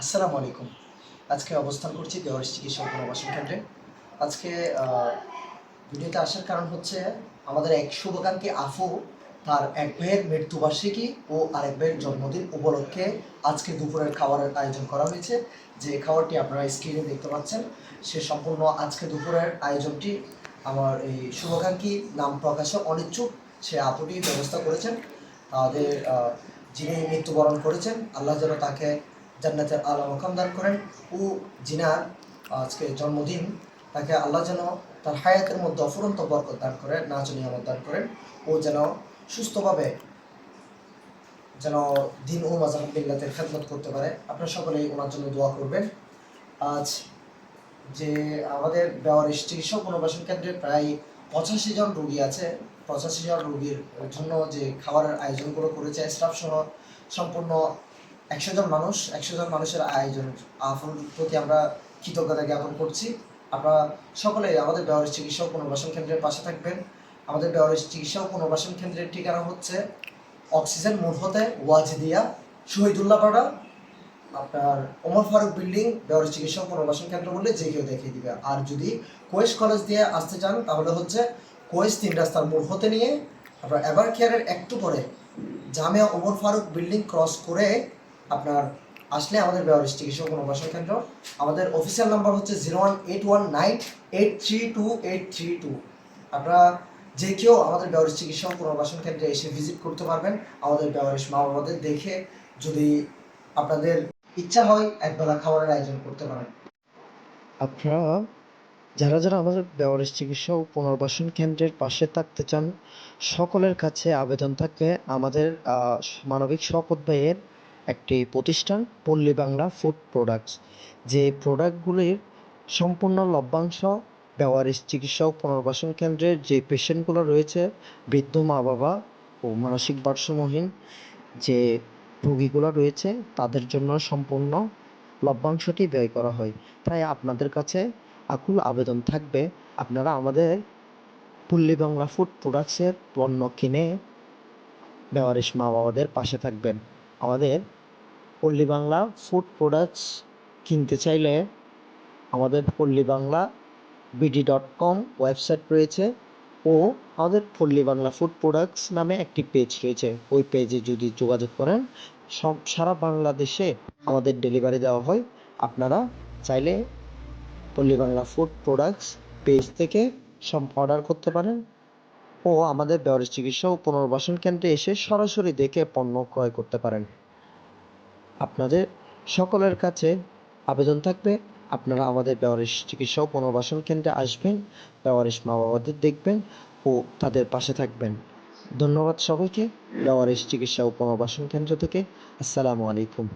আসসালামু আলাইকুম। আজকে অবস্থান করছি দেওয়ার চিকিৎসা পুনর্বাসন কেন্দ্রে। আজকে ভিডিওতে আসার কারণ হচ্ছে আমাদের এক শুভকাঙ্ক্ষী আফু, তার এক ভাইয়ের মৃত্যুবার্ষিকী ও আরেক ভাইয়ের জন্মদিন উপলক্ষে আজকে দুপুরের খাবারের আয়োজন করা হয়েছে। যে খাবারটি আপনারা স্ক্রিনে দেখতে পাচ্ছেন, সে সম্পূর্ণ আজকে দুপুরের আয়োজনটি আমার এই শুভকাঙ্ক্ষী নাম প্রকাশে অনিচ্ছুক, সে আপুটি ব্যবস্থা করেছেন। তাদের যিনি মৃত্যুবরণ করেছেন, আল্লাহ যেন তাকে জান্নাতের আলো মকাম দান করেন ও যিনার আজকে জন্মদিন, তাকে আল্লাহ যেন তার হায়াতের মধ্যে অফুরন্ত বরকত দান করে নাচ নিয়ামত দান করেন ও যেন সুস্থভাবে, যেন দিন ও মাজাহ বিল্লাতের খেদমত করতে পারে। আপনারা সকলেই ওনার জন্য দোয়া করবেন। আজ যে আমাদের বেওয়ারিশ চিকিৎসা পুনর্বাসন কেন্দ্রে প্রায় পঁচাশি জন রোগী আছে। পঁচাশি জন রোগীর জন্য যে খাবারের আয়োজনগুলো করেছে স্টাফ সহ সম্পূর্ণ একশো জন মানুষ, একশো জন মানুষের আয়োজন আফুর প্রতি আমরা কৃতজ্ঞতা জ্ঞাপন করছি। আপনারা সকলেই আমাদের বেওয়ারিশ চিকিৎসা পুনর্বাসন কেন্দ্রের পাশে থাকবেন। আমাদের বেওয়ারিশ চিকিৎসা পুনর্বাসন কেন্দ্রের ঠিকানা হচ্ছে অক্সিজেন মুরহতে ওয়াজিদিয়া, শহীদুল্লাহ পাড়া। আপনার ওমর ফারুক বিল্ডিং, বেওয়ারিশ চিকিৎসা পুনর্বাসন কেন্দ্র বললে যে কেউ দেখিয়ে দিবে। আর যদি কোয়েস কলেজ দিয়ে আসতে চান, তাহলে হচ্ছে কোয়েস তিন রাস্তার মোড় হতে নিয়ে আপনার এভার কেয়ারের একটু পরে জামিয়া ওমর ফারুক বিল্ডিং ক্রস করে আপনার আসলে আমাদের বেওয়ারিশ চিকিৎসা পুনর্বাসন কেন্দ্র। আমাদের অফিসিয়াল নাম্বার হচ্ছে zero one eight one nine eight three two eight three two আপনারা যে কেউ আমাদের বেওয়ারিশ চিকিৎসা পুনর্বাসন কেন্দ্রে এসে ভিজিট করতে পারবেন। আমাদের বেওয়ারিশ মা বাবাদের দেখে যদি আপনাদের ইচ্ছা হয়, একবেলা খাবারের আয়োজন করতে পারেন। আপনারা যারা যারা আমাদের বেওয়ারিশ চিকিৎসা ও পুনর্বাসন কেন্দ্রের পাশে থাকতে চান, সকলের কাছে আবেদন থাকবে আমাদের মানবিক শপথ ব্যয়ের একটি প্রতিষ্ঠান, পল্লী বাংলা ফুড প্রোডাক্টস। যে প্রোডাক্টগুলির সম্পূর্ণ লভ্যাংশ বেওয়ারিশ চিকিৎসা ও পুনর্বাসন কেন্দ্রের যে পেশেন্টগুলো রয়েছে, বৃদ্ধ মা বাবা ও মানসিক ভারসাম্যহীন যে রোগীগুলো রয়েছে, তাদের জন্য সম্পূর্ণ লভ্যাংশটি ব্যয় করা হয়। তাই আপনাদের কাছে আকুল আবেদন থাকবে, আপনারা আমাদের পল্লী বাংলা ফুড প্রোডাক্টসের পণ্য কিনে বেওয়ারিশ মা বাবাদের পাশে থাকবেন। আমাদের পল্লী বাংলা ফুড প্রোডাক্টস কিনতে চাইলে আমাদের Palli Bangla BD dot com website রয়েছে ও আমাদের পল্লী বাংলা ফুড প্রোডাক্টস নামে একটি পেজ রয়েছে। ওই পেজে যদি যোগাযোগ করেন, সব সারা বাংলাদেশে আমাদের ডেলিভারি দেওয়া হয়। আপনারা চাইলে পল্লী বাংলা ফুড প্রোডাক্টস পেজ থেকে সব অর্ডার করতে পারেন ও আমাদের বেওয়ারিশ চিকিৎসা ও পুনর্বাসন কেন্দ্রে এসে সরাসরি দেখে পণ্য ক্রয় করতে পারেন। আপনাদের সকলের কাছে আবেদন থাকবে। আপনারা আমাদের বেওয়ারিশ চিকিৎসা ও পুনর্বাসন কেন্দ্রে আসবেন বেওয়ারিশ মা বাবাদের দেখবেন ও তাদের পাশে থাকবেন। ধন্যবাদ সবাইকে। বেওয়ারিশ চিকিৎসা ও পুনর্বাসন কেন্দ্র থেকে আসসালামু আলাইকুম।